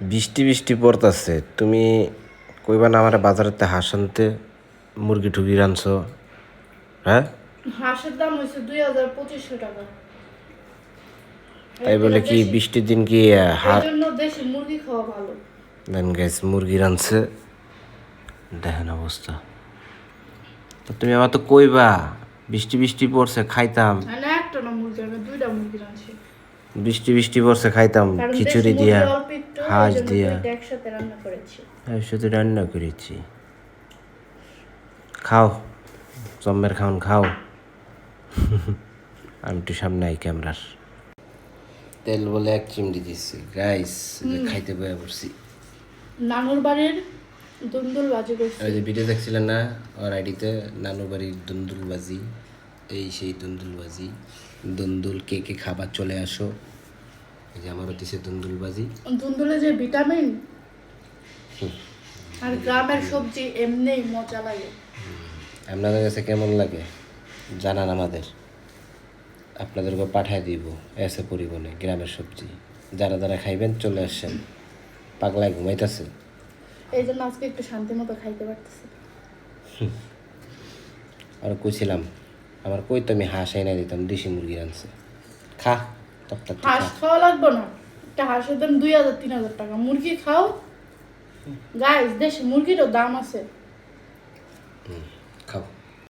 বৃষ্টি বৃষ্টি পড়তাছে তুমি কইবা না আমার বাজারেতে হাঁস আনতে মুরগি টুরগি রানছো হ্যাঁ? হাঁসের দাম হয়েছে দুই হাজার পঁচিশশো টাকা। তাই বলে কি বৃষ্টির দিন কি দেশি মুরগি খাওয়া ভালো। দেন গাইস মুরগি রানছে দেখেন অবস্থা। তো তুমি আমার তো কইবা বৃষ্টি বৃষ্টি পড়ছে খাইতাম। মানে একটা না মুরগি দুইটা মুরগি বৃষ্টি বৃষ্টি পড়ছে খাইতাম খিচুড়ি দিয়া হাঁস দিয়া। একসাথে রান্না করেছি। রান্না করেছি। খাও জম্মের খাওন খাও। আমি একটু সামনে আই ক্যামেরার। তেল বলে এক চিমড়ি দিচ্ছি গাইস খাইতে বয়ে পড়ছি। নানুর বাড়ির দুন্দুল বাজি করছি। ওই যে ভিডিও দেখছিলেন না ওর আইডিতে নানু বাড়ির দুন্দুল বাজি এই সেই দুন্দুল বাজি। দুন্দুল কে কে খাবার চলে আসো এই যে আমারও দিছে দুন্দুল বাজি দুন্দুলে যে ভিটামিন আর গ্রামের সবজি এমনিই মজা লাগে। আপনাদের কাছে কেমন লাগে? জানান আমাদের। আপনাদেরকে পাঠায় দিব এসে পরিবহনে গ্রামের সবজি। যারা যারা খাইবেন চলে আসছেন পাগলায় ঘুমাইতেছে। এই জন্য আজকে একটু শান্তি মতো খাইতে পারতেছি আর কইছিলাম আমার কই তো আমি হাঁস এনে দিতাম দেশি মুরগি আনছে। খা। হাঁস খাওয়া লাগবে না। একটা হাঁসের দাম দুই হাজার তিন হাজার টাকা। মুরগি খাও। গাইস দেশে মুরগিরও দাম আছে।